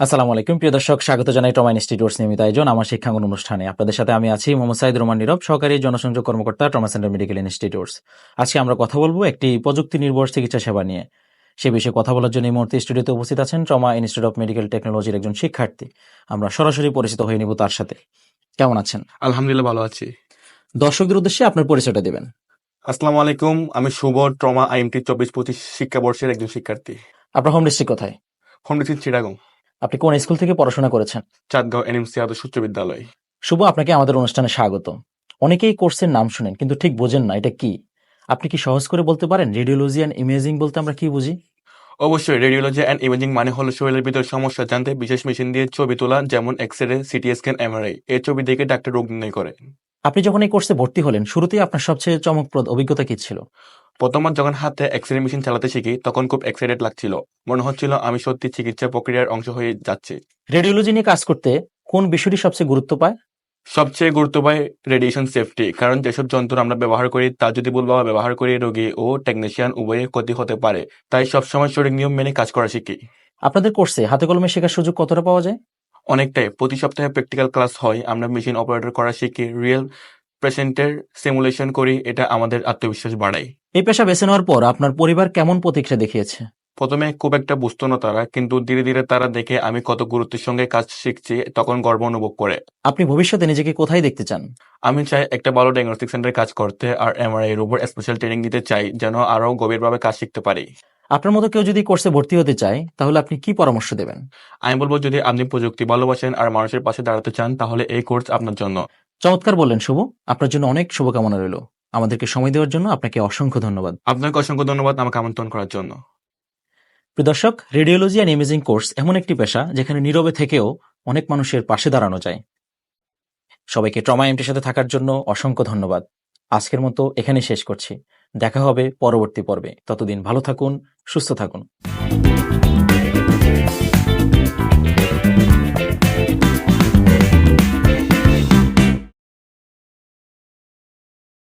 আসসালামু আলাইকুম। প্রিয় দর্শক স্বাগত জানাই টমা ইনস্টিটিউটস নিয়মিত আয়োজন আমার শিক্ষাঙ্গন অনুষ্ঠানে। আপনাদের সাথে আমি আছি মোহাম্মদ সাইদ রহমান নীরব সহকারী জনসংযোগ কর্মকর্তা টমা সেন্টার মেডিকেল ইনস্টিটিউটস আজকে আমরা কথা বলব একটি প্রযুক্তি নির্ভর চিকিৎসা সেবা নিয়ে। সে বিষয়ে কথা বলার জন্য এই মুহূর্তে স্টুডিওতে উপস্থিত আছেন ট্রমা ইনস্টিটিউট অফ মেডিকেল টেকনোলজির একজন শিক্ষার্থী। আমরা সরাসরি পরিচিত হয়ে নিব তার সাথে। কেমন আছেন? আলহামদুলিল্লাহ ভালো আছি। দর্শকদের উদ্দেশ্যে আপনার পরিচয়টা দেবেন। আসসালামু আলাইকুম আমি শুভ ট্রমা আইএমটি চব্বিশ পঁচিশ শিক্ষাবর্ষের একজন শিক্ষার্থী। আপনার হোম ডিস্ট্রিক্ট কোথায়? Home district Chittagong. আপনি কোন স্কুল থেকে পড়াশোনা করেছেন? চাঁদগাঁও এনএমসি আদর্শ উচ্চ বিদ্যালয়। শুভ আপনাকে আমাদের অনুষ্ঠানে স্বাগত অনেকেই কোর্সের নাম শুনেন কিন্তু ঠিক বোঝেন না এটা কি? আপনি কি সহজ করে বলতে পারেন রেডিওলজি অ্যান্ড ইমেজিং বলতে আমরা কি বুঝি? অবশ্যই রেডিওলজি অ্যান্ড ইমেজিং মানে হলো শরীরের ভিতরে সমস্যা জানতে বিশেষ মেশিন দিয়ে ছবি তোলা যেমন X ray CT scan MRI এই ছবি দেখে ডাক্তার রোগ নির্ণয় করে আপনি যখন এই কোর্সে ভর্তি হলেন শুরুতেই আপনার সবচেয়ে চমকপ্রদ অভিজ্ঞতা কি ছিল? প্রথমবার যখন হাতে এক্স রে মেশিন চালাতে শিখি তখন খুব এক্সাইটেড লাগছিল। মনে হচ্ছিল আমি সত্যি চিকিৎসা প্রক্রিয়ার অংশ হয়ে যাচ্ছি। রেডিওলজি নিয়ে কাজ করতে কোন বিষয়টি সবচেয়ে গুরুত্ব পায়? সবচেয়ে গুরুত্ব পায় রেডিয়েশন সেফটি কারণ যেসব যন্ত্র আমরা ব্যবহার করি তা যদি ভুলভাবে ব্যবহার করি রোগী ও টেকনিশিয়ান উভয়ে ক্ষতি হতে পারে। তাই সবসময় সঠিক নিয়ম মেনে কাজ করা শিখি। আপনাদের কোর্সে হাতে কলমে শেখার সুযোগ কতটা পাওয়া যায়? অনেকটাই। প্রতি সপ্তাহে প্র্যাকটিক্যাল ক্লাস হয় আমরা মেশিন অপারেটর করা শিখি রিয়েল পেশেন্টের সিমুলেশন করি এটা আমাদের আত্মবিশ্বাস বাড়ায়। এই পেশা বেছে নেওয়ার পর আপনার পরিবার কেমন প্রতিক্রিয়া দেখিয়েছে? প্রথমে খুব একটা বুঝতো না তারা কিন্তু ধীরে ধীরে তারা দেখে আমি কত গুরুত্বের সঙ্গে কাজ শিখছি তখন গর্ব অনুভব করে। আপনি ভবিষ্যতে নিজেকে কোথায় দেখতে চান? আমি চাই একটা ভালো ডায়াগনস্টিক সেন্টারে কাজ করতে আর এমআরআই এর উপর স্পেশাল ট্রেনিং নিতে চাই যেন আরও গভীরভাবে কাজ শিখতে পারি। আপনার মতো কেউ যদি কোর্সে ভর্তি হতে চায় তাহলে আপনি কি পরামর্শ দেবেন? আমি বলব যদি আপনি প্রযুক্তি ভালোবাসেন আর মানুষের পাশে দাঁড়াতে চান তাহলে এই কোর্স আপনার জন্য। চমৎকার বললেন শুভ। আপনার জন্য অনেক শুভকামনা রইল। আমাদেরকে সময় দেওয়ার জন্য আপনাকে অসংখ্য ধন্যবাদ। আপনাকে অসংখ্য ধন্যবাদ আমাকে আমন্ত্রণ করার জন্য। প্রিয় দর্শক রেডিওলজি অ্যান্ড ইমেজিং কোর্স এমন একটি পেশা যেখানে নীরবে থেকেও অনেক মানুষের পাশে দাঁড়ানো যায়। সবাইকে ট্রমা এমটির সাথে থাকার জন্য অসংখ্য ধন্যবাদ। আজকের মতো এখানে শেষ করছি। দেখা হবে পরবর্তী পর্বে। ততদিন ভালো থাকুন সুস্থ থাকুন।